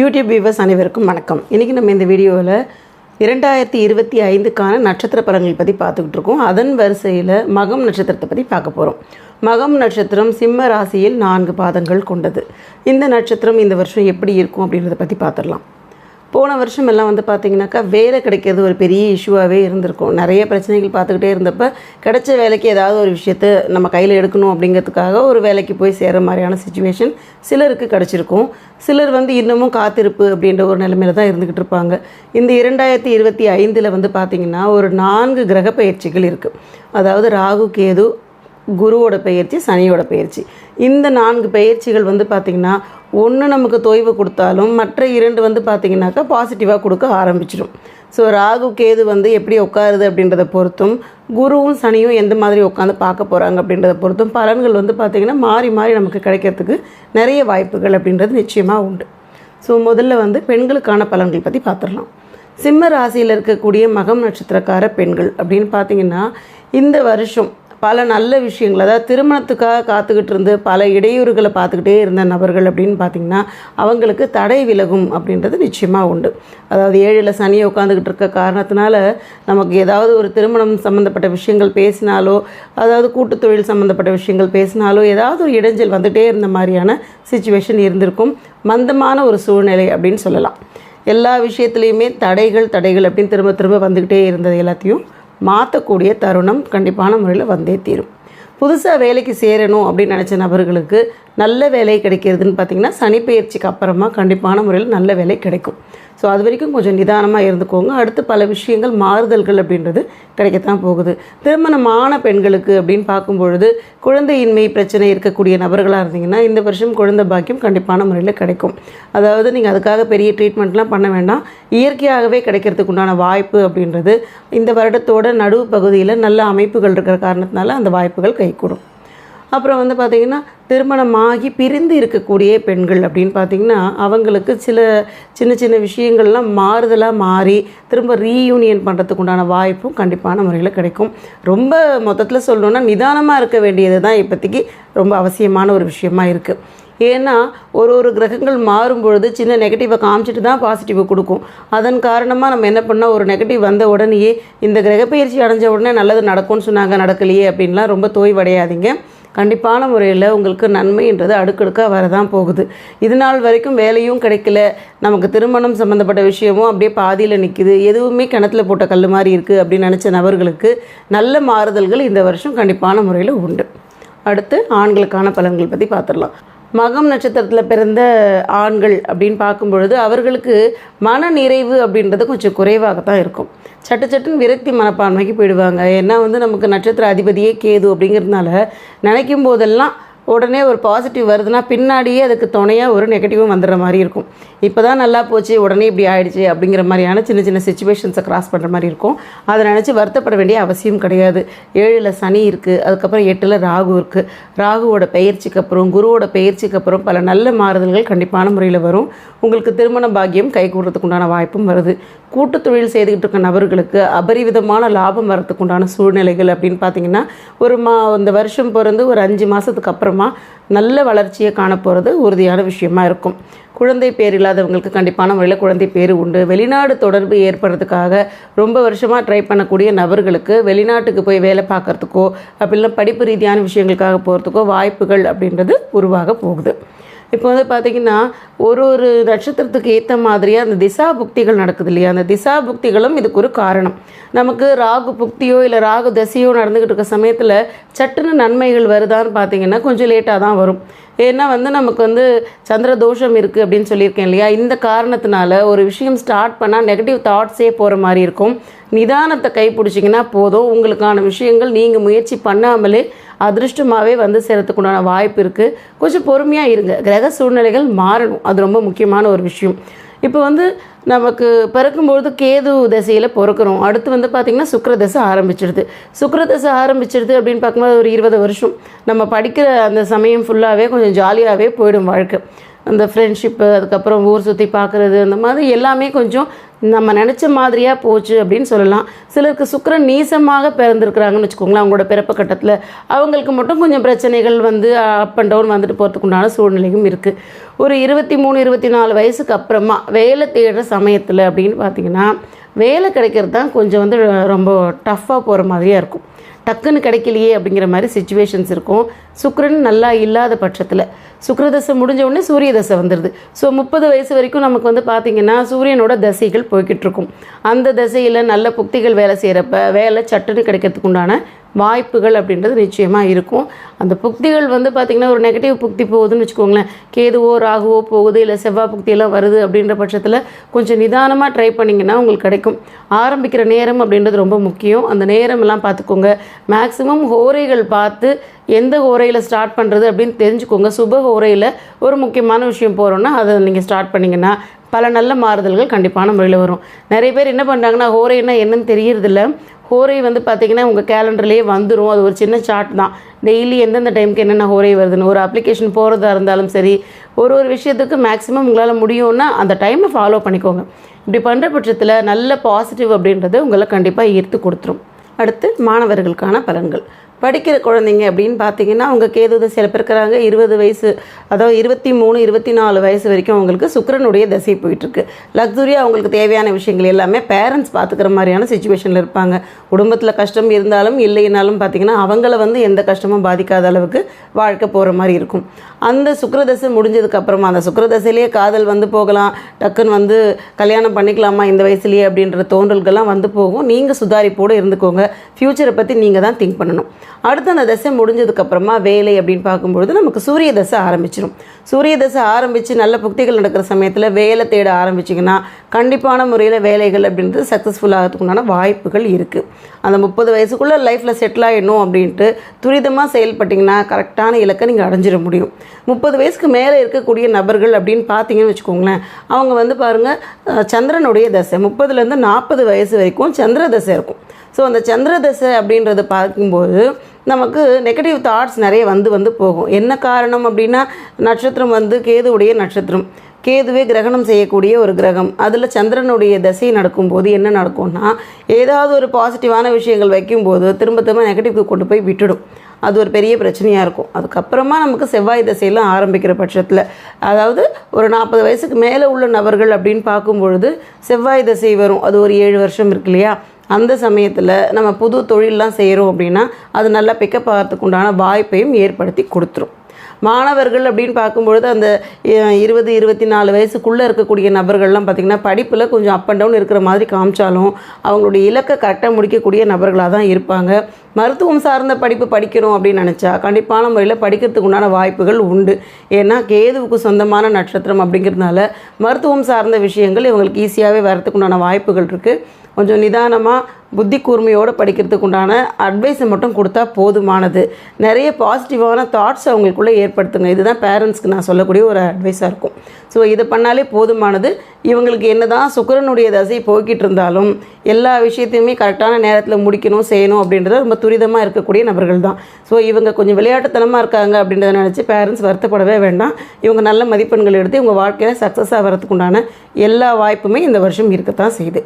YouTube viewers அனைவருக்கும் வணக்கம். இன்றைக்கி நம்ம இந்த வீடியோவில் இரண்டாயிரத்தி இருபத்தி ஐந்துக்கான நட்சத்திர பலன்கள் பற்றி பார்த்துக்கிட்டு இருக்கோம். அதன் வரிசையில் மகம் நட்சத்திரத்தை பற்றி பார்க்க போகிறோம் மகம் நட்சத்திரம் சிம்ம ராசியில் நான்கு பாதங்கள் கொண்டது. இந்த நட்சத்திரம் இந்த வருஷம் எப்படி இருக்கும் அப்படின்றத பற்றி பார்த்துடலாம். போன வருஷம் எல்லாம் வந்து பார்த்தீங்கன்னாக்கா வேலை கிடைக்கிறது ஒரு பெரிய இஷ்யூவாகவே இருந்திருக்கும். நிறைய பிரச்சனைகள் பார்த்துக்கிட்டே இருந்தப்போ கிடைச்ச வேலைக்கு ஏதாவது ஒரு விஷயத்த நம்ம கையில் எடுக்கணும் அப்படிங்கிறதுக்காக ஒரு வேலைக்கு போய் சேர மாதிரியான சுச்சுவேஷன் சிலருக்கு கிடச்சிருக்கும். சிலர் வந்து இன்னமும் காத்திருப்பு அப்படின்ற ஒரு நிலைமையில தான் இருந்துக்கிட்டு இருப்பாங்க. இந்த இரண்டாயிரத்தி இருபத்தி ஐந்தில் வந்து பார்த்திங்கன்னா ஒரு நான்கு கிரக பயிற்சிகள் இருக்குது அதாவது ராகு கேது குருவோட பயிற்சி சனியோட பயிற்சி. இந்த நான்கு பயிற்சிகள் வந்து பார்த்திங்கன்னா ஒன்று நமக்கு தொய்வு கொடுத்தாலும் மற்ற இரண்டு வந்து பார்த்திங்கனாக்கா பாசிட்டிவாக கொடுக்க ஆரம்பிச்சிடும். ஸோ ராகு கேது வந்து எப்படி உட்காருது அப்படின்றத பொறுத்தும் குருவும் சனியும் எந்த மாதிரி உட்காந்து பார்க்க போகிறாங்க அப்படின்றத பொறுத்தும் பலன்கள் வந்து பார்த்திங்கன்னா மாறி மாறி நமக்கு கிடைக்கிறதுக்கு நிறைய வாய்ப்புகள் அப்படின்றது நிச்சயமாக உண்டு. ஸோ முதல்ல வந்து பெண்களுக்கான பலன்கள் பற்றி பார்த்துடலாம் சிம்ம ராசியில் இருக்கக்கூடிய மகம் நட்சத்திரக்கார பெண்கள் அப்படின்னு பார்த்தீங்கன்னா இந்த வருஷம் பல நல்ல விஷயங்கள் அதாவது திருமணத்துக்காக காத்துக்கிட்டு இருந்து பல இடையூறுகளை பார்த்துக்கிட்டே இருந்த நபர்கள் அப்படின்னு பார்த்தீங்கன்னா அவங்களுக்கு தடை விலகும் அப்படின்றது நிச்சயமாக உண்டு. அதாவது ஏழில் சனியை உட்காந்துக்கிட்டு இருக்க காரணத்தினால நமக்கு ஏதாவது ஒரு திருமணம் சம்மந்தப்பட்ட விஷயங்கள் பேசினாலோ அதாவது கூட்டு தொழில் சம்மந்தப்பட்ட விஷயங்கள் பேசினாலோ ஏதாவது ஒரு இடைஞ்சல் வந்துகிட்டே இருந்த மாதிரியான சுச்சுவேஷன் இருந்திருக்கும். மந்தமான ஒரு சூழ்நிலை அப்படின்னு சொல்லலாம். எல்லா விஷயத்துலையுமே தடைகள் தடைகள் அப்படின்னு திரும்ப திரும்ப வந்துக்கிட்டே இருந்தது எல்லாத்தையும். மாற்றக்கூடிய தருணம் கண்டிப்பான முறையில் வந்தே தீரும். புதுசாக வேலைக்கு சேரணும் அப்படின்னு நினச்ச நபர்களுக்கு நல்ல வேலை கிடைக்கிறதுன்னு பார்த்திங்கன்னா சனிப்பெயர்ச்சிக்கு அப்புறமா கண்டிப்பான முறையில் நல்ல வேலை கிடைக்கும். ஸோ அது வரைக்கும் கொஞ்சம் நிதானமாக இருந்துக்கோங்க. அடுத்து பல விஷயங்கள் மாறுதல்கள் அப்படின்றது கிடைக்கத்தான் போகுது. திருமணமான பெண்களுக்கு அப்படின்னு பார்க்கும்பொழுது குழந்தையின்மை பிரச்சனை இருக்கக்கூடிய நபர்களாக இருந்தீங்கன்னா இந்த வருஷம் குழந்தை பாக்கியம் கண்டிப்பான முறையில் கிடைக்கும். அதாவது நீங்கள் அதுக்காக பெரிய ட்ரீட்மெண்ட்லாம் பண்ண வேண்டாம். இயற்கையாகவே கிடைக்கிறதுக்கு உண்டான வாய்ப்பு அப்படின்றது இந்த வருடத்தோட நடுவு பகுதியில் நல்ல அமைப்புகள் இருக்கிற காரணத்தினால அந்த வாய்ப்புகள் கைகூடும். அப்புறம் வந்து பார்த்திங்கன்னா திருமணமாகி பிரிந்து இருக்கக்கூடிய பெண்கள் அப்படின்னு பார்த்திங்கன்னா அவங்களுக்கு சில சின்ன சின்ன விஷயங்கள்லாம் மாறுதலாக மாறி திரும்ப ரீயூனியன் பண்ணுறதுக்கு உண்டான வாய்ப்பும் கண்டிப்பான முறையில் கிடைக்கும். ரொம்ப மொத்தத்தில் சொல்லணுன்னா நிதானமாக இருக்க வேண்டியது தான் இப்போதைக்கு ரொம்ப அவசியமான ஒரு விஷயமா இருக்குது ஏன்னா ஒரு ஒரு கிரகங்கள் மாறும்பொழுது சின்ன நெகட்டிவை காமிச்சிட்டு தான் பாசிட்டிவை கொடுக்கும். அதன் காரணமாக நம்ம என்ன பண்ணால் ஒரு நெகட்டிவ் வந்த உடனேயே இந்த கிரகப்பயிற்சி அடைஞ்ச உடனே நல்லது நடக்கும்னு சொன்னாங்க நடக்கலையே அப்படின்லாம் ரொம்ப தோய்வடையாதீங்க. கண்டிப்பான முறையில் உங்களுக்கு நன்மைன்றது அடுக்கடுக்காக வரதான் போகுது. இது நாள் வரைக்கும் வேலையும் கிடைக்கல. நமக்கு திருமணம் சம்மந்தப்பட்ட விஷயமும் அப்படியே பாதியில் நிற்கிது எதுவுமே கிணத்துல போட்ட கல் மாதிரி இருக்குது அப்படின்னு நினச்ச நபர்களுக்கு நல்ல மாறுதல்கள் இந்த வருஷம் கண்டிப்பான முறையில் உண்டு. அடுத்து ஆண்களுக்கான பலன்கள் பற்றி பார்த்துடலாம் மகம் நட்சத்திரத்தில் பிறந்த ஆண்கள் அப்படின்னு பார்க்கும்பொழுது அவர்களுக்கு மன நிறைவு அப்படின்றது கொஞ்சம் குறைவாக தான் இருக்கும். சட்டு சட்டுன்னு விரக்தி மனப்பான்மைக்கு போயிடுவாங்க. ஏன்னா வந்து நமக்கு நட்சத்திர அதிபதியே கேது அப்படிங்கிறதுனால நினைக்கும் போதெல்லாம் உடனே ஒரு பாசிட்டிவ் வருதுன்னா பின்னாடியே அதுக்கு துணையாக ஒரு நெகட்டிவும் வந்துடுற மாதிரி இருக்கும். இப்போ தான் நல்லா போச்சு உடனே இப்படி ஆயிடுச்சு அப்படிங்கிற மாதிரியான சின்ன சின்ன சுச்சுவேஷன்ஸை கிராஸ் பண்ணுற மாதிரி இருக்கும். அதை நினச்சி வருத்தப்பட வேண்டிய அவசியம் கிடையாது. ஏழில் சனி இருக்குது அதுக்கப்புறம் எட்டில் ராகு இருக்குது ராகுவோட பயிற்சிக்கு அப்புறம் குருவோட பயிற்சிக்கு அப்புறம் பல நல்ல மாறுதல்கள் கண்டிப்பான முறையில் வரும். உங்களுக்கு திருமண பாக்கியம் கைகூடுறதுக்கு உண்டான வாய்ப்பும் வருது. கூட்டு தொழில் செய்துக்கிட்டு இருக்க நபர்களுக்கு அபரிவிதமான லாபம் வரத்துக்கு உண்டான சூழ்நிலைகள் அப்படின்னு பார்த்தீங்கன்னா ஒரு மா இந்த வருஷம் பிறந்து ஒரு அஞ்சு மாதத்துக்கு அப்புறம் நல்ல வளர்ச்சியை காணப்போகிறது உறுதியான விஷயமா இருக்கும். குழந்தை பேர் இல்லாதவங்களுக்கு கண்டிப்பான முறையில் குழந்தை பேர் உண்டு. வெளிநாடு தொடர்பு ஏற்படுறதுக்காக ரொம்ப வருஷமாக ட்ரை பண்ணக்கூடிய நபர்களுக்கு வெளிநாட்டுக்கு போய் வேலை பார்க்குறதுக்கோ இல்லைன்னா படிப்பு ரீதியான விஷயங்களுக்காக போகிறதுக்கோ வாய்ப்புகள் அப்படின்றது உருவாக போகுது. இப்போ வந்து பார்த்திங்கன்னா ஒரு ஒரு நட்சத்திரத்துக்கு ஏற்ற மாதிரியாக அந்த திசா புக்திகள் நடக்குது இல்லையா? அந்த திசா புக்திகளும் இதுக்கு ஒரு காரணம். நமக்கு ராகு புக்தியோ இல்லை ராகு தசையோ நடந்துக்கிட்டு இருக்க சமயத்தில் சட்டுன்னு நன்மைகள் வருதான்னு பார்த்தீங்கன்னா கொஞ்சம் லேட்டாக தான் வரும். ஏன்னா வந்து நமக்கு வந்து சந்திர தோஷம் இருக்குது அப்படின்னு சொல்லியிருக்கேன் இல்லையா? இந்த காரணத்தினால ஒரு விஷயம் ஸ்டார்ட் பண்ணால் நெகட்டிவ் தாட்ஸே போகிற மாதிரி இருக்கும். நிதானத்தை கைப்பிடிச்சிங்கன்னா போதும். உங்களுக்கான விஷயங்கள் நீங்கள் முயற்சி பண்ணாமலே அதிர்ஷ்டமாகவே வந்து சேரத்துக்குண்டான வாய்ப்பு இருக்குது கொஞ்சம் பொறுமையாக இருங்க. கிரக சூழ்நிலைகள் மாறணும். அது ரொம்ப முக்கியமான ஒரு விஷயம். இப்போ வந்து நமக்கு பிறக்கும்பொழுது கேது தசையில் பிறக்கிறோம். அடுத்து வந்து பார்த்திங்கன்னா சுக்கர தசை ஆரம்பிச்சிடுது சுக்கர தசை ஆரம்பிச்சிடுது அப்படின்னு பார்க்கும்போது ஒரு இருபது வருஷம் நம்ம படிக்கிற அந்த சமயம் ஃபுல்லாகவே கொஞ்சம் ஜாலியாகவே போயிடும் வாழ்க்கை. அந்த ஃப்ரெண்ட்ஷிப்பு அதுக்கப்புறம் ஊர் சுற்றி பார்க்குறது அந்த மாதிரி எல்லாமே கொஞ்சம் நம்ம நினச்ச மாதிரியாக போச்சு அப்படின்னு சொல்லலாம். சிலருக்கு சுக்கரன் நீசமாக பிறந்திருக்கிறாங்கன்னு வச்சுக்கோங்களேன் அவங்களோட பிறப்பு கட்டத்தில். அவங்களுக்கு மட்டும் கொஞ்சம் பிரச்சனைகள் வந்து அப் அண்ட் டவுன் வந்துட்டு போகிறதுக்கு உண்டான சூழ்நிலையும் இருக்குது ஒரு இருபத்தி மூணு இருபத்தி நாலு வயசுக்கு அப்புறமா வேலை தேடுற சமயத்தில் அப்படின்னு பார்த்தீங்கன்னா வேலை கிடைக்கிறது தான் கொஞ்சம் வந்து ரொம்ப டஃப்பாக போகிற மாதிரியாக இருக்கும். டக்குன்னு கிடைக்கலையே அப்படிங்கிற மாதிரி சுச்சுவேஷன்ஸ் இருக்கும். சுக்கரன் நல்லா இல்லாத பட்சத்தில். சுக்கரதசை முடிஞ்ச உடனே சூரிய தசை வந்துடுது ஸோ முப்பது வயசு வரைக்கும் நமக்கு வந்து பார்த்திங்கன்னா சூரியனோட தசைகள் போய்கிட்டு இருக்கும். அந்த தசையில் நல்ல புக்திகள் வேலை செய்கிறப்ப வேலை சட்டுன்னு கிடைக்கிறதுக்கு உண்டான வாய்ப்புகள் அப்படின்றது நிச்சயமாக இருக்கும். அந்த புக்திகள் வந்து பார்த்திங்கன்னா ஒரு நெகட்டிவ் புக்தி போகுதுன்னு வச்சுக்கோங்களேன். கேதுவோ ராகுவோ போகுது இல்லை செவ்வாய் புக்தியெல்லாம் வருது அப்படின்ற பட்சத்தில் கொஞ்சம் நிதானமாக ட்ரை பண்ணிங்கன்னா உங்களுக்கு கிடைக்கும். ஆரம்பிக்கிற நேரம் அப்படின்றது ரொம்ப முக்கியம். அந்த நேரம் எல்லாம் பார்த்துக்கோங்க மேக்ஸிமம் ஹோரைகள் பார்த்து எந்த ஹோரையில் ஸ்டார்ட் பண்ணுறது அப்படின்னு தெரிஞ்சுக்கோங்க. சுப ஹோரையில் ஒரு முக்கியமான விஷயம் போகிறோன்னா அதை நீங்கள் ஸ்டார்ட் பண்ணிங்கன்னா பல நல்ல மாறுதல்கள் கண்டிப்பான முறையில் வரும். நிறைய பேர் என்ன பண்ணுறாங்கன்னா ஹோரைன்னா என்னன்னு தெரியறதில்ல. ஹோரை வந்து பார்த்திங்கன்னா உங்கள் கேலண்டர்லேயே வந்துடும் அது ஒரு சின்ன சார்ட் தான். டெய்லி எந்தெந்த டைமுக்கு என்னென்ன ஹோரை வருதுன்னு. ஒரு அப்ளிகேஷன் போகிறதா இருந்தாலும் சரி ஒரு ஒரு விஷயத்துக்கு மேக்ஸிமம் உங்களால் முடியும்னா அந்த டைமை ஃபாலோ பண்ணிக்கோங்க. இப்படி பண்ணுற பட்சத்தில் நல்ல பாசிட்டிவ் அப்படின்றது உங்களை கண்டிப்பாக ஈர்த்து கொடுத்துரும். அடுத்து மாணவர்களுக்கான பலன்கள். படிக்கிற குழந்தைங்க அப்படின்னு பார்த்தீங்கன்னா அவங்க கேது தசையில் இருக்கிறாங்க. இருபது வயசு அதாவது இருபத்தி மூணு இருபத்தி நாலு வயசு வரைக்கும் அவங்களுக்கு சுக்கரனுடைய தசை போயிட்டுருக்கு. லக்ஸுரியாக அவங்களுக்கு தேவையான விஷயங்கள் எல்லாமே பேரண்ட்ஸ் பார்த்துக்கிற மாதிரியான சுச்சுவேஷனில் இருப்பாங்க. குடும்பத்தில் கஷ்டம் இருந்தாலும் இல்லைனாலும் பார்த்தீங்கன்னா அவங்கள வந்து எந்த கஷ்டமும் பாதிக்காத அளவுக்கு வாழ்க்கை போகிற மாதிரி இருக்கும். அந்த சுக்கரதசை முடிஞ்சதுக்கப்புறமா அந்த சுக்கரதசையிலேயே காதல் வந்து போகலாம். டக்குன்னு வந்து கல்யாணம் பண்ணிக்கலாமா இந்த வயசுலேயே அப்படின்ற தோன்றல்கள்லாம் வந்து போகும். நீங்கள் சுதாரிப்போடு இருந்துக்கோங்க. ஃப்யூச்சரை பற்றி நீங்கள் தான் திங்க் பண்ணணும். அடுத்து அந்த தசை முடிஞ்சதுக்கப்புறமா வேலை அப்படின்னு பார்க்கும்பொழுது நமக்கு சூரிய தசை ஆரம்பிச்சிடும் சூரிய தசை ஆரம்பித்து நல்ல புக்திகள் நடக்கிற சமயத்தில் வேலை தேட ஆரம்பிச்சிங்கன்னா கண்டிப்பான முறையில் வேலைகள் அப்படின்றது சக்ஸஸ்ஃபுல் ஆகிறதுக்குண்டான வாய்ப்புகள் இருக்குது அந்த முப்பது வயசுக்குள்ளே லைஃப்பில் செட்டில் ஆகிடணும் அப்படின்ட்டு துரிதமாக செயல்பட்டிங்கன்னா கரெக்டான இலக்கை நீங்கள் அடைஞ்சிட முடியும். முப்பது வயசுக்கு மேலே இருக்கக்கூடிய நபர்கள் அப்படின்னு பார்த்தீங்கன்னு வச்சுக்கோங்களேன் அவங்க வந்து பாருங்கள் சந்திரனுடைய தசை முப்பதுலேருந்து நாற்பது வயசு வரைக்கும் சந்திர தசை இருக்கும். ஸோ அந்த சந்திர தசை அப்படின்றத பார்க்கும்போது நமக்கு நெகட்டிவ் தாட்ஸ் நிறைய வந்து வந்து போகும். என்ன காரணம் அப்படின்னா நட்சத்திரம் வந்து கேதுவுடைய நட்சத்திரம். கேதுவே கிரகணம் செய்யக்கூடிய ஒரு கிரகம். அதில் சந்திரனுடைய தசை நடக்கும்போது என்ன நடக்கும்னா ஏதாவது ஒரு பாசிட்டிவான விஷயங்கள் வைக்கும்போது திரும்ப திரும்ப நெகட்டிவ்க்கு கொண்டு போய் விட்டுடும். அது ஒரு பெரிய பிரச்சனையாக இருக்கும். அதுக்கப்புறமா நமக்கு செவ்வாய் தசையெல்லாம் ஆரம்பிக்கிற பட்சத்தில் அதாவது ஒரு நாற்பது வயசுக்கு மேலே உள்ள நபர்கள் அப்படின்னு பார்க்கும்பொழுது செவ்வாய் தசை வரும். அது ஒரு ஏழு வருஷம் இருக்கு இல்லையா? அந்த சமயத்தில் நம்ம புது தொழிலெலாம் செய்கிறோம் அப்படின்னா அது நல்லா பிக்கப் ஆகிறதுக்கு உண்டான வாய்ப்பையும் ஏற்படுத்தி கொடுத்துரும். மாணவர்கள் அப்படின்னு பார்க்கும்பொழுது அந்த இருபது இருபத்தி நாலு வயசுக்குள்ளே இருக்கக்கூடிய நபர்கள்லாம் பார்த்திங்கன்னா படிப்பில் கொஞ்சம் அப் அண்ட் டவுன் இருக்கிற மாதிரி காமிச்சாலும் அவங்களுடைய இலக்கை கரெக்டாக முடிக்கக்கூடிய நபர்களாக தான் இருப்பாங்க. மருத்துவம் சார்ந்த படிப்பு படிக்கணும் அப்படின்னு நினச்சா கண்டிப்பான முறையில் படிக்கிறதுக்கு உண்டான வாய்ப்புகள் உண்டு. ஏன்னா கேதுவுக்கு சொந்தமான நட்சத்திரம் அப்படிங்கிறதுனால மருத்துவம் சார்ந்த விஷயங்கள் இவங்களுக்கு ஈஸியாகவே வரத்துக்கு உண்டான வாய்ப்புகள் இருக்குது கொஞ்சம் நிதானமாக புத்தி கூர்மையோடு படிக்கிறதுக்கு உண்டான அட்வைஸை மட்டும் கொடுத்தா போதுமானது. நிறைய பாசிட்டிவான தாட்ஸ் அவங்களுக்குள்ளே ஏற்படுத்துங்க. இதுதான் பேரண்ட்ஸ்க்கு நான் சொல்லக்கூடிய ஒரு அட்வைஸாக இருக்கும். ஸோ இதை பண்ணாலே போதுமானது. இவங்களுக்கு என்ன தான் சுக்கரனுடைய தசை போய்கிட்டு இருந்தாலும் எல்லா விஷயத்தையுமே கரெக்டான நேரத்தில் முடிக்கணும் செய்யணும் அப்படின்றது ரொம்ப துரிதமாக இருக்கக்கூடிய நபர்கள் தான். ஸோ இவங்க கொஞ்சம் விளையாட்டுத்தனமாக இருக்காங்க அப்படின்றத நினச்சி பேரண்ட்ஸ் வருத்தப்படவே வேண்டாம். இவங்க நல்ல மதிப்பெண்கள் எடுத்து இவங்க வாழ்க்கையில் சக்ஸஸாக வரதுக்கு எல்லா வாய்ப்புமே இந்த வருஷம் இருக்கத்தான் செய்யுது.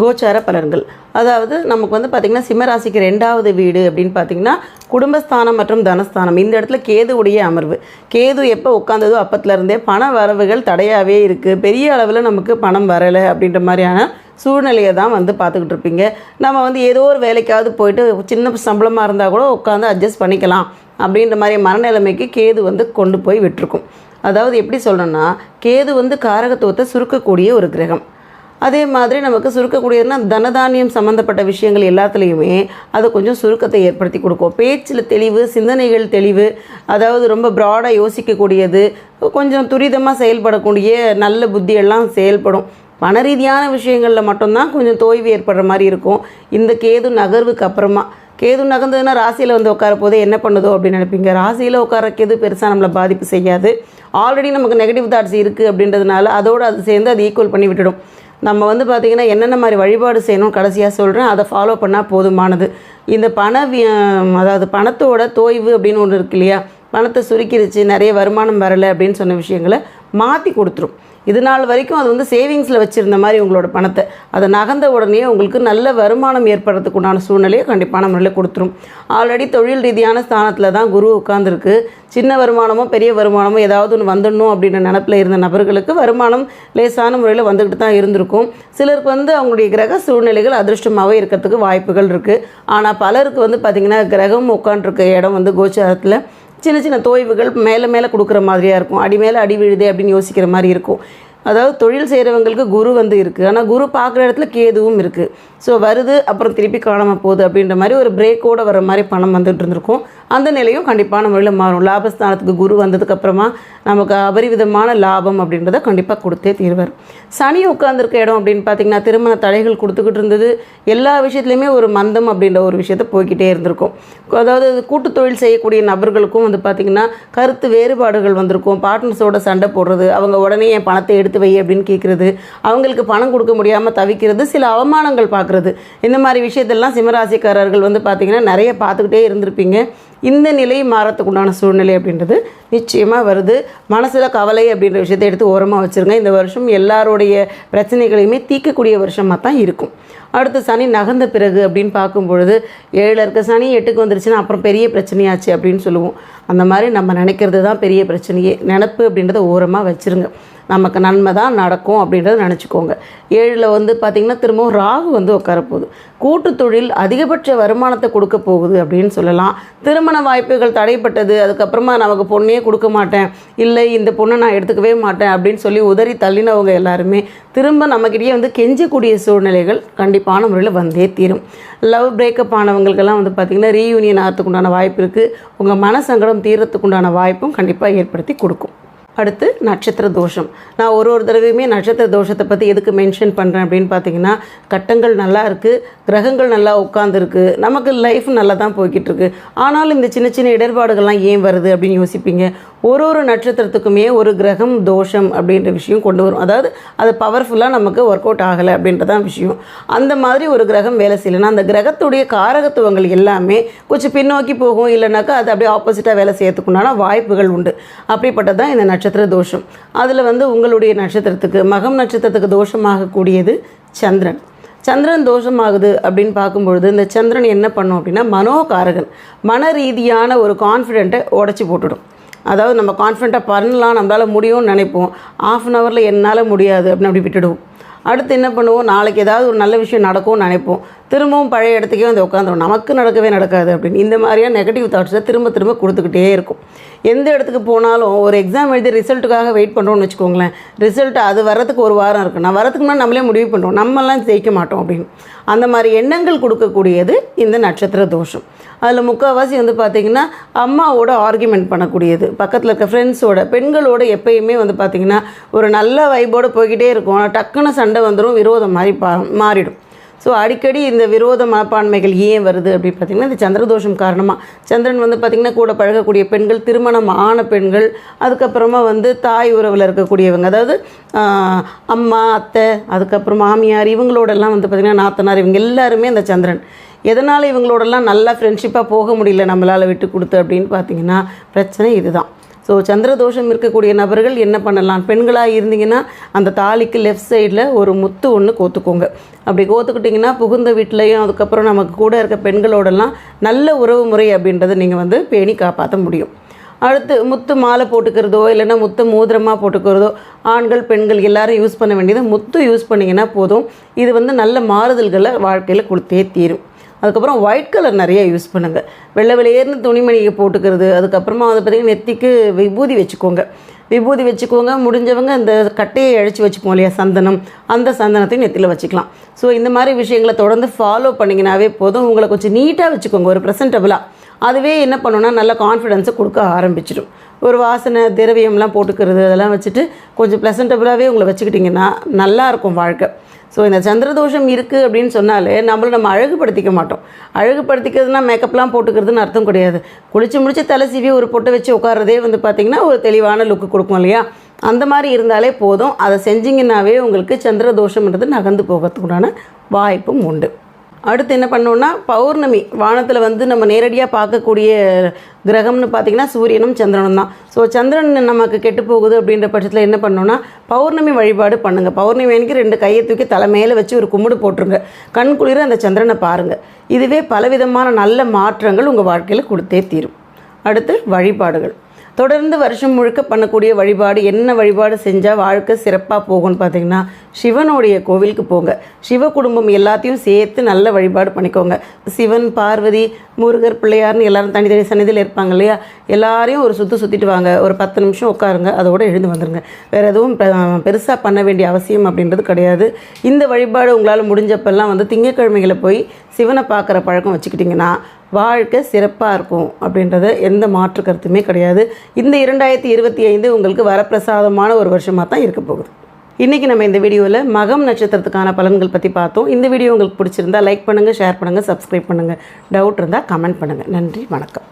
கோச்சார பலன்கள். அதாவது நமக்கு வந்து பார்த்திங்கன்னா சிம்மராசிக்கு ரெண்டாவது வீடு அப்படின்னு பார்த்தீங்கன்னா குடும்பஸ்தானம் மற்றும் தனஸ்தானம். இந்த இடத்துல கேதுவுடைய அமர்வு. கேது எப்போ உட்காந்ததோ அப்பத்துலேருந்தே பண வரவுகள் தடையாகவே இருக்குது பெரிய அளவில் நமக்கு பணம் வரலை அப்படின்ற மாதிரியான சூழ்நிலையை தான் வந்து பார்த்துக்கிட்டு இருப்பீங்க. நம்ம வந்து ஏதோ ஒரு வேலைக்காவது போயிட்டு சின்ன சம்பளமாக இருந்தால் கூட உட்காந்து அட்ஜஸ்ட் பண்ணிக்கலாம் அப்படின்ற மாதிரி மனநிலைமைக்கு கேது வந்து கொண்டு போய் விட்டுருக்கும். அதாவது எப்படி சொல்லணும்னா கேது வந்து காரகத்துவத்தை சுருக்கக்கூடிய ஒரு கிரகம். அதே மாதிரி நமக்கு சுருக்கக்கூடியதுன்னா தனதானியம் சம்மந்தப்பட்ட விஷயங்கள் எல்லாத்துலேயுமே அது கொஞ்சம் சுருக்கத்தை ஏற்படுத்தி கொடுக்கும். பேச்சில் தெளிவு சிந்தனைகள் தெளிவு அதாவது ரொம்ப ப்ராடாக யோசிக்கக்கூடியது கொஞ்சம் துரிதமாக செயல்படக்கூடிய நல்ல புத்தியெல்லாம் செயல்படும். பண ரீதியான விஷயங்களில் மட்டும்தான் கொஞ்சம் தோய்வு ஏற்படுற மாதிரி இருக்கும். இந்த கேது நகர்வுக்கு அப்புறமா. கேது நகர்ந்ததுன்னா ராசியில் வந்து உட்கார போதே என்ன பண்ணுதோ அப்படின்னு நினைப்பீங்க. ராசியில் உட்கார கேது பெருசாக நம்மளை பாதிப்பு செய்யாது. ஆல்ரெடி நமக்கு நெகட்டிவ் தாட்ஸ் இருக்குது அப்படின்றதுனால அதோடு அது சேர்ந்து அது ஈக்குவல் பண்ணி விட்டுடும். நம்ம வந்து பார்த்திங்கன்னா என்னென்ன மாதிரி வழிபாடு செய்யணும் கடைசியாக சொல்கிறேன் அதை ஃபாலோ பண்ணால் போதுமானது. இந்த பண அதாவது பணத்தோட தோய்வு அப்படின்னு ஒன்று இருக்கு இல்லையா? பணத்தை சுருக்கிருச்சு நிறைய வருமானம் வரலை அப்படின்னு சொன்ன விஷயங்களை மாற்றி கொடுத்துரும். இது நாள் வரைக்கும் அது வந்து சேவிங்ஸில் வச்சுருந்த மாதிரி உங்களோட பணத்தை. அதை நகர்ந்த உடனே உங்களுக்கு நல்ல வருமானம் ஏற்படுறதுக்கு உண்டான சூழ்நிலையை கண்டிப்பான முறையில் கொடுத்துரும். ஆல்ரெடி தொழில் ரீதியான ஸ்தானத்தில் தான் குரு உட்காந்துருக்கு சின்ன வருமானமோ பெரிய வருமானமோ ஏதாவது ஒன்று வந்துடணும் அப்படின்ற நினப்பில் இருந்த நபர்களுக்கு வருமானம் லேசான முறையில் வந்துக்கிட்டு தான் இருந்திருக்கும். சிலருக்கு வந்து அவங்களுடைய கிரக சூழ்நிலைகள் அதிர்ஷ்டமாகவே இருக்கிறதுக்கு வாய்ப்புகள் இருக்குது ஆனால் பலருக்கு வந்து பார்த்திங்கன்னா கிரகம் உட்காந்துருக்க இடம் வந்து கோச்சாரத்தில் சின்ன சின்ன தோய்வுகள் மேலே மேலே கொடுக்குற மாதிரியாக இருக்கும். அடி மேலே அடி விழுதே அப்படின்னு யோசிக்கிற மாதிரி இருக்கும். அதாவது தொழில் செய்கிறவங்களுக்கு குரு வந்து இருக்குது ஆனால் குரு பார்க்குற இடத்துல கேதுவும் இருக்குது ஸோ வருது அப்புறம் திருப்பி காணாமல் போகுது அப்படின்ற மாதிரி ஒரு பிரேக்கோடு வர மாதிரி பணம் வந்துட்டு இருந்திருக்கும். அந்த நிலையும் கண்டிப்பான முறையில் மாறும். லாபஸ்தானத்துக்கு குரு வந்ததுக்கப்புறமா நமக்கு அபரிவிதமான லாபம் அப்படின்றத கண்டிப்பாக கொடுத்தே தீர்வார். சனி உட்காந்துருக்க இடம் அப்படின்னு பார்த்தீங்கன்னா திருமண தடைகள் கொடுத்துக்கிட்டு இருந்தது. எல்லா விஷயத்துலையுமே ஒரு மந்தம் அப்படின்ற ஒரு விஷயத்த போய்கிட்டே இருந்திருக்கும். அதாவது கூட்டு தொழில் செய்யக்கூடிய நபர்களுக்கும் வந்து பார்த்திங்கன்னா கருத்து வேறுபாடுகள் வந்திருக்கும். பார்ட்னர்ஸோட சண்டை போடுறது அவங்க உடனே என் பணத்தை எடுத்து வை அப்படின்னு கேட்குறது அவங்களுக்கு பணம் கொடுக்க முடியாமல் தவிக்கிறது சில அவமானங்கள் பார்க்குறது இந்த மாதிரி விஷயத்தெல்லாம் சிம்மராசிக்காரர்கள் வந்து பார்த்திங்கன்னா நிறைய பார்த்துக்கிட்டே இருந்திருப்பீங்க. இந்த நிலை மாறத்துக்குண்டான சூழ்நிலை அப்படின்றது நிச்சயமாக வருது. மனசில் கவலை அப்படின்ற விஷயத்தை எடுத்து ஓரமாக வச்சுருங்க. இந்த வருஷம் எல்லாருடைய பிரச்சனைகளையுமே தீர்க்கக்கூடிய வருஷமாக தான் இருக்கும். அடுத்து சனி நகர்ந்த பிறகு அப்படின்னு பார்க்கும் பொழுது ஏழில் இருக்க சனி எட்டுக்கு வந்துருச்சுன்னா அப்புறம் பெரிய பிரச்சனையாச்சு அப்படின்னு சொல்லுவோம். அந்த மாதிரி நம்ம நினைக்கிறது தான் பெரிய பிரச்சனையே. நினப்பு அப்படின்றத ஓரமாக வச்சுருங்க. நமக்கு நன்மை தான் நடக்கும் அப்படின்றத நினச்சிக்கோங்க. ஏழில் வந்து பார்த்திங்கன்னா திரும்பவும் ராகு வந்து உட்காரப்போகுது கூட்டு தொழில் அதிகபட்ச வருமானத்தை கொடுக்க போகுது அப்படின்னு சொல்லலாம். திருமண வாய்ப்புகள் தடைப்பட்டது அதுக்கப்புறமா நமக்கு பொண்ணே கொடுக்க மாட்டேன். இல்லை இந்த பொண்ணை நான் எடுத்துக்கவே மாட்டேன் அப்படின்னு சொல்லி உதறி தள்ளினவங்க எல்லாருமே திரும்ப நம்மக்கிட்டேயே வந்து கெஞ்சக்கூடிய சூழ்நிலைகள் கண்டிப்பான முறையில் வந்தே தீரும். லவ் பிரேக்கப் ஆனவங்களுக்கெல்லாம் வந்து பார்த்திங்கன்னா ரீயூனியன் ஆகிறதுக்குண்டான வாய்ப்பு இருக்குது உங்கள் மன சங்கடம் உண்டான வாய்ப்பும் கண்டிப்பாக ஏற்படுத்தி கொடுக்கும். அடுத்து நட்சத்திர தோஷம். நான் ஒரு ஒரு தடவையுமே நட்சத்திர தோஷத்தை பற்றி எதுக்கு மென்ஷன் பண்ணுறேன் அப்படின்னு பார்த்தீங்கன்னா கட்டங்கள் நல்லா இருக்குது கிரகங்கள் நல்லா உட்காந்துருக்கு நமக்கு லைஃப் நல்லா தான் போய்கிட்டு இருக்கு. ஆனாலும் இந்த சின்ன சின்ன இடர்பாடுகள்லாம் ஏன் வருது அப்படின்னு யோசிப்பீங்க? ஒரு ஒரு நட்சத்திரத்துக்குமே ஒரு கிரகம் தோஷம் அப்படின்ற விஷயம் கொண்டு வரும். அதாவது அது பவர்ஃபுல்லாக நமக்கு ஒர்க் அவுட் ஆகலை அப்படின்றதான் விஷயம். அந்த மாதிரி ஒரு கிரகம் வேலை செய்யலைன்னா அந்த கிரகத்துடைய காரகத்துவங்கள் எல்லாமே கொஞ்சம் பின்னோக்கி போகும். இல்லைனாக்கா அது அப்படியே ஆப்போசிட்டாக வேலை செய்யறதுக்குண்டான வாய்ப்புகள் உண்டு. அப்படிப்பட்டது தான் இந்த நட்சத்திர தோஷம். அதில் வந்து உங்களுடைய நட்சத்திரத்துக்கு மகம் நட்சத்திரத்துக்கு தோஷமாகக்கூடியது சந்திரன். சந்திரன் தோஷமாகுது அப்படின்னு பார்க்கும்பொழுது இந்த சந்திரன் என்ன பண்ணும் அப்படின்னா மனோகாரகன் மன ரீதியான ஒரு கான்ஃபிடென்ட்டை உடச்சி போட்டுடும். அதாவது நம்ம கான்ஃபிடண்ட்டாக பண்ணலாம் நம்மளால் முடியும்னு நினைப்போம். ஆஃப் அன் ஹவரில் என்னால் முடியாது அப்படின்னு அப்படி விட்டுடுவோம். அடுத்து என்ன பண்ணுவோம்? நாளைக்கு ஏதாவது ஒரு நல்ல விஷயம் நடக்கும்னு நினைப்போம். திரும்பவும் பழைய இடத்துக்கே வந்து உட்காந்துரும். நமக்கு நடக்கவே நடக்காது அப்படின்னு. இந்த மாதிரியான நெகட்டிவ் தாட்ஸை திரும்ப திரும்ப கொடுத்துக்கிட்டே இருக்கும். எந்த இடத்துக்கு போனாலும் ஒரு எக்ஸாம் எழுதி ரிசல்ட்டுக்காக வெயிட் பண்ணுறோம்னு வச்சுக்கோங்களேன். ரிசல்ட் அது வரதுக்கு ஒரு வாரம் இருக்குது நான் வரதுக்கு முன்னாடி நம்மளே முடிவு பண்ணுறோம் நம்மலாம் ஜெயிக்க மாட்டோம் அப்படின்னு. அந்த மாதிரி எண்ணங்கள் கொடுக்கக்கூடியது இந்த நட்சத்திர தோஷம். அதில் முக்கால்வாசி வந்து பார்த்திங்கன்னா அம்மாவோட ஆர்குமெண்ட் பண்ணக்கூடியது. பக்கத்தில் இருக்க ஃப்ரெண்ட்ஸோட பெண்களோட எப்பயுமே வந்து பார்த்திங்கன்னா ஒரு நல்ல வைபோடு போய்கிட்டே இருக்கும். ஆனால் டக்குன்னு சண்டை வந்துடும் விரோதம் மாதிரி பா மாறிடும். ஸோ அடிக்கடி இந்த விரோத மனப்பான்மைகள் ஏன் வருது அப்படின்னு பார்த்திங்கன்னா இந்த சந்திரதோஷம் காரணமாக சந்திரன் வந்து பார்த்திங்கன்னா கூட பழகக்கூடிய பெண்கள் திருமணம் ஆன பெண்கள் அதுக்கப்புறமா வந்து தாய் உறவில் இருக்கக்கூடியவங்க. அதாவது அம்மா அத்தை அதுக்கப்புறம் மாமியார் இவங்களோடெல்லாம் வந்து பார்த்திங்கன்னா நாத்தனார் இவங்க எல்லாருமே இந்த சந்திரன். எதனால் இவங்களோடலாம் நல்லா ஃப்ரெண்ட்ஷிப்பாக போக முடியல நம்மளால் விட்டு கொடுத்து அப்படின்னு பார்த்தீங்கன்னா பிரச்சனை இதுதான். ஸோ சந்திரதோஷம் இருக்கக்கூடிய நபர்கள் என்ன பண்ணலாம்? பெண்களாக இருந்தீங்கன்னா அந்த தாலிக்கு லெஃப்ட் சைடில் ஒரு முத்து ஒன்று கோத்துக்கோங்க. அப்படி கோத்துக்கிட்டிங்கன்னா புகுந்த வீட்லேயும் அதுக்கப்புறம் நமக்கு கூட இருக்க பெண்களோடலாம் நல்ல உறவு முறை அப்படின்றத நீங்கள் வந்து பேணி காப்பாற்ற முடியும். அடுத்து முத்து மாலை போட்டுக்கிறதோ இல்லைன்னா முத்து மோதிரமாக போட்டுக்கிறதோ ஆண்கள் பெண்கள் எல்லாரும் யூஸ் பண்ண வேண்டியது முத்து யூஸ் பண்ணிங்கன்னா போதும். இது வந்து நல்ல மாறுதல்களை வாழ்க்கையில் கொடுத்தே தீரும். அதுக்கப்புறம் ஒயிட் கலர் நிறைய யூஸ் பண்ணுங்கள் வெள்ளை வெளியேர்னு துணிமணியை போட்டுக்கிறது. அதுக்கப்புறமா வந்து பார்த்திங்கன்னா நெத்திக்கு விபூதி வச்சுக்கோங்க. விபூதி வச்சுக்கோங்க. முடிஞ்சவங்க இந்த கட்டையை அழைச்சி வச்சுப்போம் இல்லையா? சந்தனம். அந்த சந்தனத்தையும் நெத்தியில் வச்சுக்கலாம். ஸோ இந்த மாதிரி விஷயங்களை தொடர்ந்து ஃபாலோ பண்ணிங்கனாவே போதும். உங்களை கொஞ்சம் நீட்டாக வச்சுக்கோங்க. ஒரு ப்ரெசன்டபுளாக அதுவே என்ன பண்ணுன்னா நல்ல கான்ஃபிடென்ஸை கொடுக்க ஆரம்பிச்சிடும். ஒரு வாசனை திரவியம்லாம் போட்டுக்கிறது அதெல்லாம் வச்சுட்டு கொஞ்சம் ப்ளசன்டபுளாகவே உங்களை வச்சுக்கிட்டிங்கன்னா நல்லாயிருக்கும் வாழ்க்கை. ஸோ இந்த சந்திரதோஷம் இருக்குது அப்படின்னு சொன்னாலே நம்மளை நம்ம அழகுபடுத்திக்க மாட்டோம். அழகுபடுத்திக்கிறதுனா மேக்கப்லாம் போட்டுக்கிறதுன்னு அர்த்தம் கிடையாது. குளிச்சு முடிச்சு தலை சீவி ஒரு பொட்டை வச்சு உட்காரதே வந்து பார்த்திங்கன்னா ஒரு தெளிவான லுக்கு கொடுக்கும் இல்லையா? அந்த மாதிரி இருந்தாலே போதும். அதை செஞ்சிங்கன்னாவே உங்களுக்கு சந்திரதோஷம்ன்றது நகர்ந்து போகிறதுக்குண்டான வாய்ப்பும் உண்டு. அடுத்து என்ன பண்ணோன்னா பௌர்ணமி வானத்தில் வந்து நம்ம நேரடியாக பார்க்கக்கூடிய கிரகம்னு பார்த்தீங்கன்னா சூரியனும் சந்திரனும் தான். ஸோ சந்திரன் நமக்கு கெட்டு போகுது அப்படின்ற பட்சத்தில் என்ன பண்ணோன்னா பௌர்ணமி வழிபாடு பண்ணுங்கள் பௌர்ணமி அன்றைக்கி ரெண்டு கையை தூக்கி தலை மேலே வச்சு ஒரு கும்பிடு போட்டுருங்க. கண் குளிர அந்த சந்திரனை பாருங்கள் இதுவே பலவிதமான நல்ல மாற்றங்கள் உங்கள் வாழ்க்கையில் கொடுத்தே தீரும். அடுத்து வழிபாடுகள். தொடர்ந்து வருஷம் முழுக்க பண்ணக்கூடிய வழிபாடு என்ன வழிபாடு செஞ்சால் வாழ்க்கை சிறப்பாக போகும்னு பார்த்தீங்கன்னா சிவனுடைய கோவிலுக்கு போங்க. சிவ குடும்பம் எல்லாத்தையும் சேர்த்து நல்ல வழிபாடு பண்ணிக்கோங்க. சிவன் பார்வதி முருகர் பிள்ளையார்னு எல்லாரும் தனித்தனி சன்னிதியில் இருப்பாங்க இல்லையா? எல்லாரையும் ஒரு சுற்று சுற்றிட்டு வாங்க. ஒரு பத்து நிமிஷம் உட்காருங்க. அதோட எழுந்து வந்துடுங்க வேறு எதுவும் பெருசாக பண்ண வேண்டிய அவசியம் அப்படின்றது கிடையாது. இந்த வழிபாடு உங்களால் முடிஞ்சப்பெல்லாம் வந்து திங்கக்கிழமைகளை போய் சிவனை பார்க்குற பழக்கம் வச்சுக்கிட்டிங்கன்னா வாழ்க்கை சிறப்பாக இருக்கும் அப்படின்றது எந்த மாற்று கருத்துமே கிடையாது. இந்த இரண்டாயிரத்தி இருபத்தி ஐந்து உங்களுக்கு வரப்பிரசாதமான ஒரு வருஷமாக தான் இருக்க போகுது. இன்றைக்கி நம்ம இந்த வீடியோவில் மகம் நட்சத்திரத்துக்கான பலன்கள் பற்றி பார்த்தோம். இந்த வீடியோ உங்களுக்கு பிடிச்சிருந்தா லைக் பண்ணுங்கள் ஷேர் பண்ணுங்கள் சப்ஸ்கிரைப் பண்ணுங்கள் டவுட் இருந்தால் கமெண்ட் பண்ணுங்கள் நன்றி வணக்கம்.